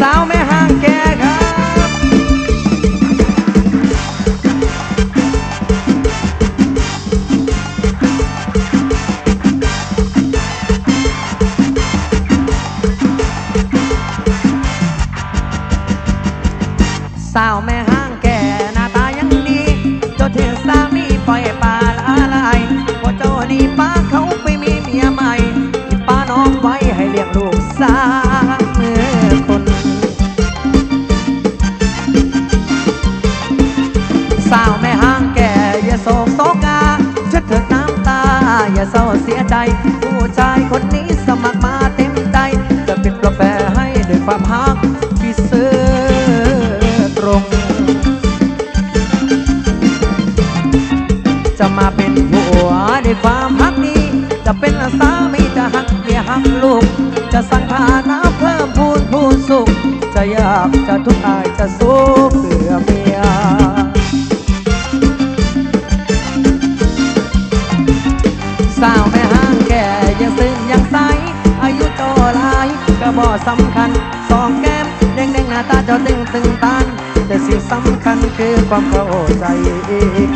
สาวแม่ห้างแก่ครับสาวแม่ห้างแก่หน้าตายังดีเจ้าเทสามีปล่อยปลาละลายพอเจ้าดีป้าเขาไปมีเมียใหม่ป้าน้องไว้ให้เลี้ยงลูกสาม ยใจ ผู้ชายคนนี้สมัครมาเต็มใจ จะเป็นกาแฟให้ด้วยความฮักที่ซื้อตรง จะมาเป็นผัวด้วยความฮักนี้ จะเป็นสามีจะหักเมียหักลูก จะสั่งฐานะเพิ่มพูนพูนสุข จะยากจะทุกข์อายจะสู้เพื่อ สำคัญสองแก้มแดงแดงหน้าตาเจ้าตึงตึงตันแต่สิ่งสำคัญคือความเข้าใจ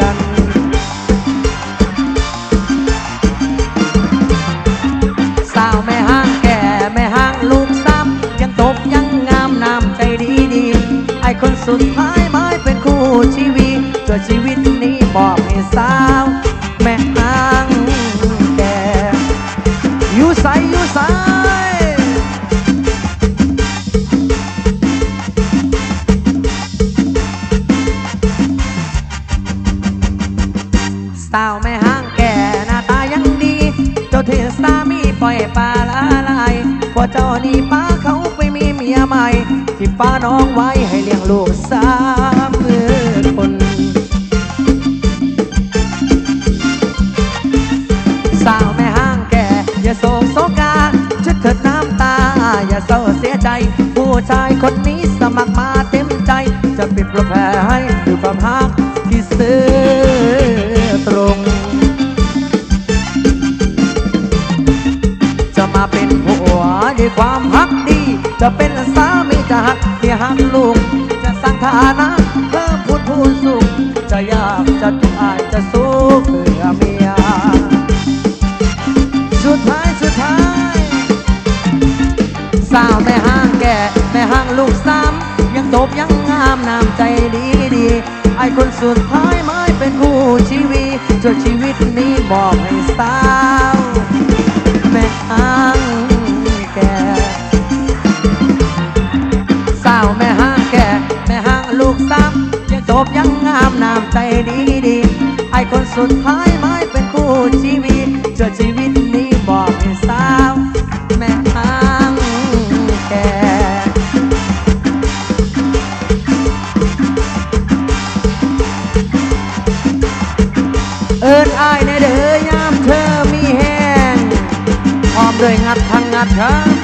กันสาวแม่ห้างแก่แม่ห้างลูกซ้ำยังตบยังงามน้ำใจดีดีไอคนสุดท้ายไม่เป็นคู่ชีวิตจนชีวิตนี้บอกให้สา สาวแม่ห้างแก่หน้าตายังดี เจ้าเทสามีปล่อยปลาละลายพอเจ้านี่ป้าเขาไปมีเมียใหม่ ที่ป้าน้องไว้ให้เลี้ยงลูกสามมือคนสาวแม่ห้างแก่อย่าโศกโศกาชุดเถิดน้ำตา อย่าเศร้าเสียใจ ผู้ชายคนนี้ ด้วยความฮักดี จะเป็นสามีจะหักเมียหักลูกจะสร้างฐานะเพิ่มพูนพูนสุข จะยากจะทุกข์อายจะสู้เพื่อเมียสุดท้ายสุดท้ายสาวแม่ห้างแก่แม่ห้างลูกซ้ำยังจบยังงามน้ำใจดีดีไอคนสุดท้ายไม่เป็นคู่ชีวิตจนชีวิตนี้บอกให้ บยังงามน้ำใจดีดีไอคนสุดท้ายไม่เป็นคู่ชีวิตเจนชีวิตนี้บอกให้สาว แม่ห้างแก่เอิญอายในเด้อยามเธอมีแห้งพร้อมด้วยงัดทางงัดครับ